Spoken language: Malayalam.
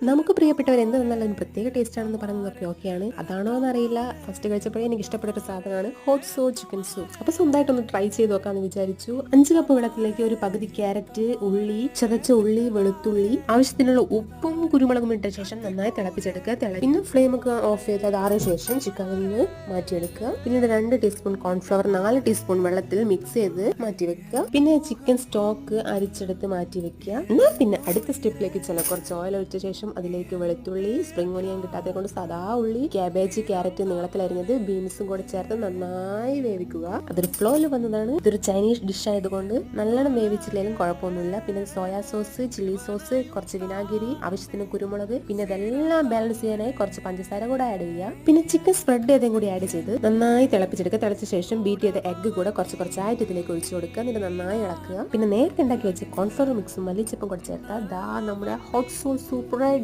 നമുക്ക് പ്രിയപ്പെട്ടവർ എന്ത് തന്നാലും പ്രത്യേക ടേസ്റ്റ് ആണെന്ന് പറയുന്നതൊക്കെ ഓക്കെയാണ് അതാണോ എന്നറിയില്ല. ഫസ്റ്റ് കഴിച്ചപ്പോഴേ എനിക്ക് ഇഷ്ടപ്പെട്ട ഒരു സാധനമാണ് ഹോട്ട് സോ ചിക്കൻ സൂപ്പ് അപ്പൊ സ്വന്തമായിട്ടൊന്ന് ട്രൈ ചെയ്ത് നോക്കാന്ന് വിചാരിച്ചു. അഞ്ച് കപ്പ് വെള്ളത്തിലേക്ക് ഒരു പകുതി ക്യാരറ്റ് ഉള്ളി ചതച്ച ഉള്ളി വെളുത്തുള്ളി ആവശ്യത്തിനുള്ള ഉപ്പും കുരുമുളകും ഇട്ട ശേഷം നന്നായി തിളപ്പിച്ചെടുക്കുക. തിള പിന്നെ ഫ്ലെയിം ഒക്കെ ഓഫ് ചെയ്ത് അത് ശേഷം ചിക്കൻ നിന്ന് മാറ്റിയെടുക്കുക. പിന്നെ രണ്ട് ടീസ്പൂൺ കോൺഫ്ലവർ നാല് ടീസ്പൂൺ വെള്ളത്തിൽ മിക്സ് ചെയ്ത് മാറ്റി വെക്കുക പിന്നെ ചിക്കൻ സ്റ്റോക്ക് അരിച്ചെടുത്ത് മാറ്റി വെക്കുക എന്നാൽ പിന്നെ അടുത്ത സ്റ്റെപ്പിലേക്ക് ചില കുറച്ച് ഓയിൽ ഒഴിച്ച ശേഷം അതിലേക്ക് വെളുത്തുള്ളി സ്പ്രിംഗ് ഓണിയൻ കിട്ടാത്തത് കൊണ്ട് സാധാ ഉള്ളി ക്യാബേജ് ക്യാരറ്റ് നീളത്തിലരിഞ്ഞത് ബീൻസും കൂടെ ചേർത്ത് നന്നായി വേവിക്കുക. അതൊരു ഫ്ലോയിൽ വന്നതാണ്. ഇതൊരു ചൈനീസ് ഡിഷ് ആയതുകൊണ്ട് നല്ലോണം വേവിച്ചില്ലെങ്കിലും കുഴപ്പമൊന്നുമില്ല. പിന്നെ സോയാ സോസ് ചില്ലി സോസ് കുറച്ച് വിനാഗിരി ആവശ്യത്തിന് കുരുമുളക് പിന്നെ ഇതെല്ലാം ബാലൻസ് ചെയ്യാനായി കുറച്ച് പഞ്ചസാര കൂടെ ആഡ് ചെയ്യുക പിന്നെ ചിക്കൻ സ്പ്രെഡ് ചെയ്തും കൂടി ആഡ് ചെയ്ത് നന്നായി തിളപ്പിച്ചെടുക്കുക. തിളച്ച ശേഷം ബീറ്റ് ചെയ്ത എഗ്ഗ് കൂടെ കുറച്ച് കുറച്ചായിട്ട് ഇതിലേക്ക് ഒഴിച്ചു കൊടുക്കുക. എന്നിട്ട് നന്നായി ഇളക്കുക. പിന്നെ നേരത്തെ ഉണ്ടാക്കി വെച്ച് കോൺഫ്ലവർ മിക്സും മല്ലിച്ചപ്പും കൂടെ ചേർത്താൽ ദാ നമ്മുടെ ഹോട്ട് സോസ് സൂപ്പ് റെഡി